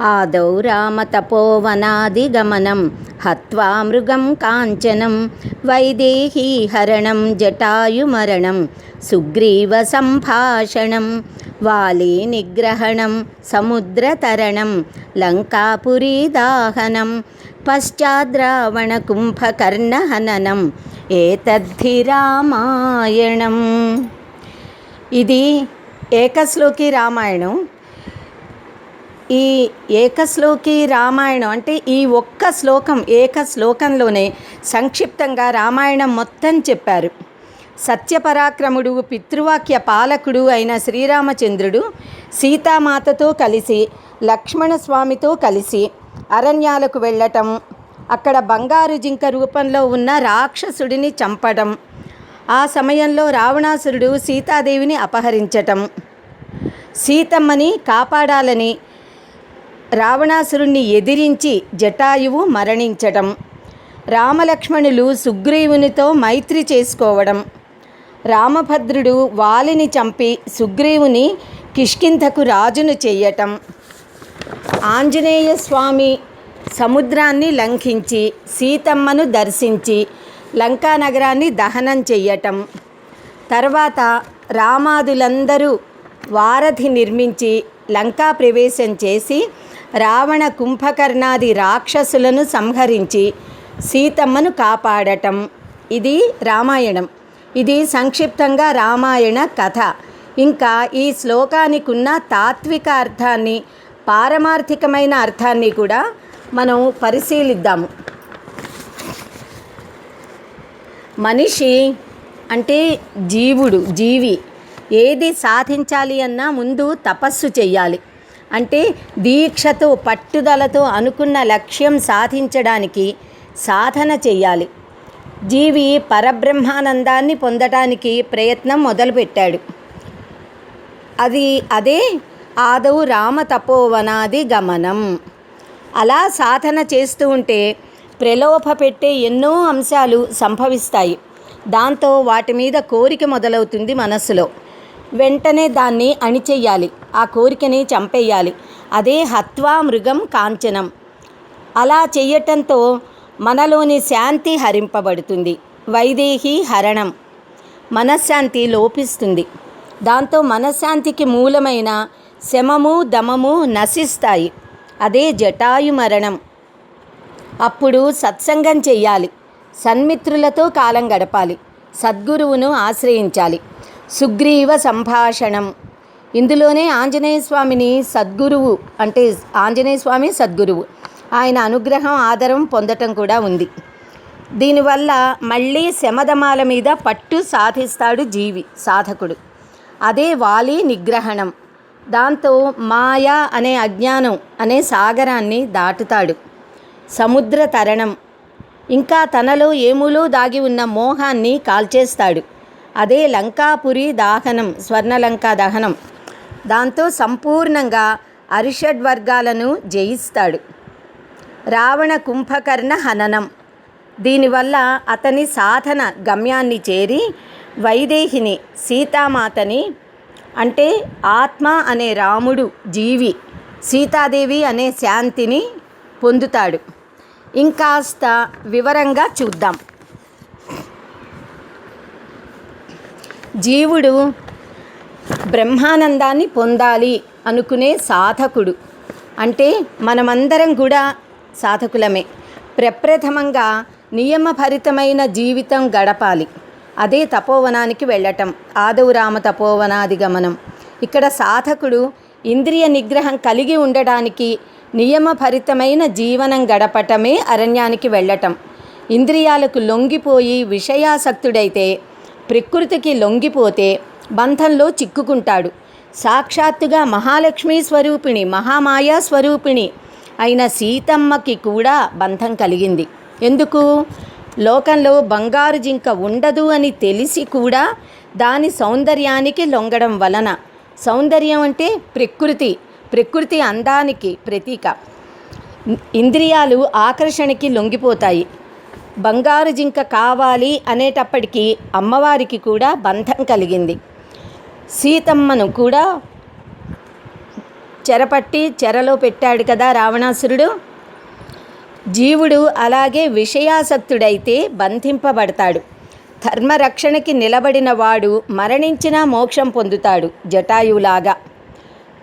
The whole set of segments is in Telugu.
ఆదౌ రామతపోవనాదిగమనం హత్వా మృగం కాంచనం వైదేహీ హరణం జటాయుమరణం సుగ్రీవ సంభాషణం వాలీ నిగ్రహణం సముద్రతరణం లంకాపురీదాహనం పశ్చాద్రావణ కుంభకర్ణహననం ఏతద్ధి రామాయణం. ఇది ఏకశ్లోకి రామాయణం. ఈ ఏకశ్లోకి రామాయణం అంటే ఈ ఒక్క శ్లోకం ఏక శ్లోకంలోనే సంక్షిప్తంగా రామాయణం మొత్తం చెప్పారు. సత్యపరాక్రముడు పితృవాక్య పాలకుడు అయిన శ్రీరామచంద్రుడు సీతామాతతో కలిసి లక్ష్మణస్వామితో కలిసి అరణ్యాలకు వెళ్ళటం అక్కడ బంగారు జింక రూపంలో ఉన్న రాక్షసుడిని చంపడం ఆ సమయంలో రావణాసురుడు సీతాదేవిని అపహరించటం. సీతమ్మని కాపాడాలని రావణాసురుణ్ణి ఎదిరించి జటాయువు మరణించటం. రామలక్ష్మణులు సుగ్రీవునితో మైత్రి చేసుకోవడం. రామభద్రుడు వాలిని చంపి సుగ్రీవుని కిష్కింధకు రాజును చెయ్యటం. ఆంజనేయ స్వామి సముద్రాన్ని లంఘించి సీతమ్మను దర్శించి లంకా నగరాన్ని దహనం చెయ్యటం. తర్వాత రామాదులందరూ వారధి నిర్మించి లంకా ప్రవేశం చేసి రావణ కుంభకర్ణాది రాక్షసులను సంహరించి సీతమ్మను కాపాడటం. ఇది రామాయణం. ఇది సంక్షిప్తంగా రామాయణ కథ. ఇంకా ఈ శ్లోకానికున్న తాత్విక అర్థాన్ని పారమార్థికమైన అర్థాన్ని కూడా మనం పరిశీలిద్దాము. మనిషి అంటే జీవుడు జీవి. ఏది సాధించాలి అన్నా ముందు తపస్సు చేయాలి అంటే దీక్షతో పట్టుదలతో అనుకున్న లక్ష్యం సాధించడానికి సాధన చెయ్యాలి. జీవి పరబ్రహ్మానందాన్ని పొందటానికి ప్రయత్నం మొదలుపెట్టాడు. అది అదే ఆదవు రామ తపోవనాది గమనం. అలా సాధన చేస్తూ ఉంటే ప్రలోభ పెట్టే ఎన్నో అంశాలు సంభవిస్తాయి. దాంతో వాటి మీద కోరిక మొదలవుతుంది మనస్సులో వెంటనే దాన్ని అణిచెయ్యాలి. ఆ కోరికని చంపేయాలి. అదే హత్వా మృగం కాంచనం. అలా చెయ్యటంతో మనలోని శాంతి హరింపబడుతుంది. వైదేహి హరణం. మనశ్శాంతి లోపిస్తుంది. దాంతో మనశ్శాంతికి మూలమైన శమము దమము నశిస్తాయి. అదే జటాయు మరణం అప్పుడు సత్సంగం చెయ్యాలి. సన్మిత్రులతో కాలం గడపాలి. సద్గురువును ఆశ్రయించాలి. సుగ్రీవ సంభాషణం. ఇందులోనే ఆంజనేయ స్వామిని సద్గురువు అంటే ఆంజనేయ స్వామి సద్గురువు. ఆయన అనుగ్రహం ఆదరం పొందటం కూడా ఉంది. దీనివల్ల మళ్ళీ శమధమాల మీద పట్టు సాధిస్తాడు జీవి సాధకుడు. అదే వాలి నిగ్రహణం. దాంతో మాయ అనే అజ్ఞానం అనే సాగరాన్ని దాటుతాడు. సముద్ర తరణం. ఇంకా తనలో ఏములో దాగి ఉన్న మోహాన్ని కాల్చేస్తాడు. అదే లంకాపురి దాహనం స్వర్ణలంకా దహనం. దాంతో సంపూర్ణంగా అరిషడ్ వర్గాలను జయిస్తాడు. రావణ కుంభకర్ణ హననం. దీనివల్ల అతని సాధన గమ్యాన్ని చేరి వైదేహిని సీతామాతని అంటే ఆత్మ అనే రాముడు జీవి సీతాదేవి అనే శాంతిని పొందుతాడు. ఇంకాస్త వివరంగా చూద్దాం. జీవుడు బ్రహ్మానందాన్ని పొందాలి అనుకునే సాధకుడు. అంటే మనమందరం కూడా సాధకులమే. ప్రప్రథమంగా నియమభరితమైన జీవితం గడపాలి. అదే తపోవనానికి వెళ్ళటం. ఆదవరామ తపోవనాది గమనం. ఇక్కడ సాధకుడు ఇంద్రియ నిగ్రహం కలిగి ఉండడానికి నియమభరితమైన జీవనం గడపటమే అరణ్యానికి వెళ్ళటం. ఇంద్రియాలకు లొంగిపోయి విషయాసక్తుడైతే ప్రకృతికి లొంగిపోతే బంధంలో చిక్కుకుంటాడు. సాక్షాత్తుగా మహాలక్ష్మీ స్వరూపిణి మహామాయా స్వరూపిణి అయిన సీతమ్మకి కూడా బంధం కలిగింది. ఎందుకు? లోకంలో బంగారు జింక ఉండదు అని తెలిసి కూడా దాని సౌందర్యానికి లొంగడం వలన. సౌందర్యం అంటే ప్రకృతి ప్రకృతి అందానికి ప్రతీక. ఇంద్రియాలు ఆకర్షణకి లొంగిపోతాయి. బంగారు జింక కావాలి అనేటప్పటికీ అమ్మవారికి కూడా బంధం కలిగింది. సీతమ్మను కూడా చెరపట్టి చెరలో పెట్టాడు కదా రావణాసురుడు. జీవుడు అలాగే విషయాసక్తుడైతే బంధింపబడతాడు. ధర్మరక్షణకి నిలబడిన వాడు మరణించినా మోక్షం పొందుతాడు జటాయులాగా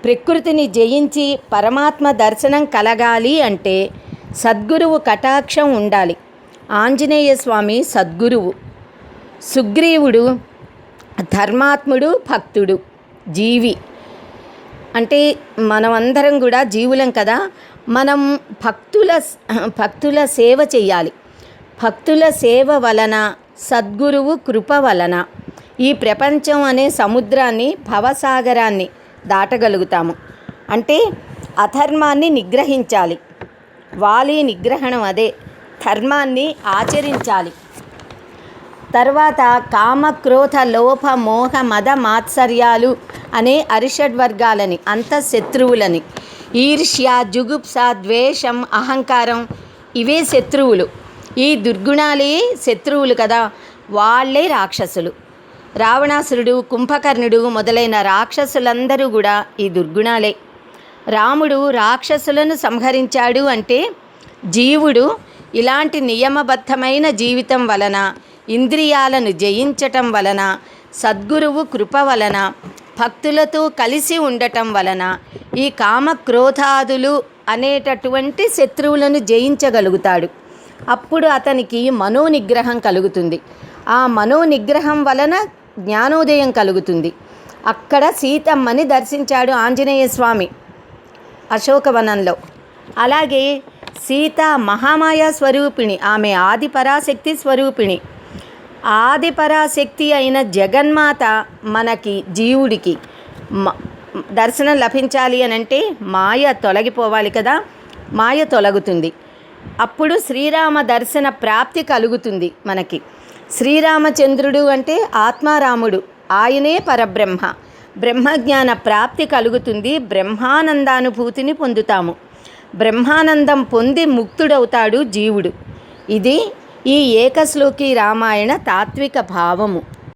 ప్రకృతిని జయించి పరమాత్మ దర్శనం కలగాలి అంటే సద్గురువు కటాక్షం ఉండాలి. ఆంజనేయ స్వామి సద్గురువు సుగ్రీవుడు ధర్మాత్ముడు భక్తుడు జీవి. అంటే మనమందరం కూడా జీవులం కదా మనం భక్తుల భక్తుల సేవ చేయాలి భక్తుల సేవ వలన సద్గురువు కృప వలన ఈ ప్రపంచం అనే సముద్రాన్ని భవసాగరాన్ని దాటగలుగుతాము. అంటే అధర్మాన్ని నిగ్రహించాలి. వాలి నిగ్రహణం అదే. ధర్మాన్ని ఆచరించాలి. తర్వాత కామ క్రోధ లోభ మోహ మద మాత్సర్యాలు అనే అరిషడ్ వర్గాలని అంత శత్రువులని. ఈర్ష్య జుగుప్స ద్వేషం అహంకారం ఇవే శత్రువులు. ఈ దుర్గుణాలే శత్రువులు కదా వాళ్ళే రాక్షసులు. రావణాసురుడు కుంభకర్ణుడు మొదలైన రాక్షసులందరూ కూడా ఈ దుర్గుణాలే. రాముడు రాక్షసులను సంహరించాడు అంటే జీవుడు ఇలాంటి నియమబద్ధమైన జీవితం వలన ఇంద్రియాలను జయించటం వలన సద్గురువు కృప వలన భక్తులతో కలిసి ఉండటం వలన ఈ కామ క్రోధాదులు అనేటటువంటి శత్రువులను జయించగలుగుతాడు. అప్పుడు అతనికి మనోనిగ్రహం కలుగుతుంది. ఆ మనోనిగ్రహం వలన జ్ఞానోదయం కలుగుతుంది. అక్కడ సీతమ్మని దర్శించాడు ఆంజనేయ స్వామి అశోకవనంలో. అలాగే సీత మహామాయా స్వరూపిణి ఆమె ఆది పరాశక్తి స్వరూపిణి. ఆది పరాశక్తి అయిన జగన్మాత మనకి జీవుడికి మ- దర్శనం లభించాలి అని అంటే మాయ తొలగిపోవాలి కదా మాయ తొలగుతుంది. అప్పుడు శ్రీరామ దర్శన ప్రాప్తి కలుగుతుంది మనకి. శ్రీరామచంద్రుడు అంటే ఆత్మారాముడు ఆయనే పరబ్రహ్మ. బ్రహ్మజ్ఞాన ప్రాప్తి కలుగుతుంది బ్రహ్మానందానుభూతిని పొందుతాము. బ్రహ్మానందం పొంది ముక్తుడవుతాడు జీవుడు. ఇది ఈ ఏకశ్లోకి రామాయణ తాత్విక భావము.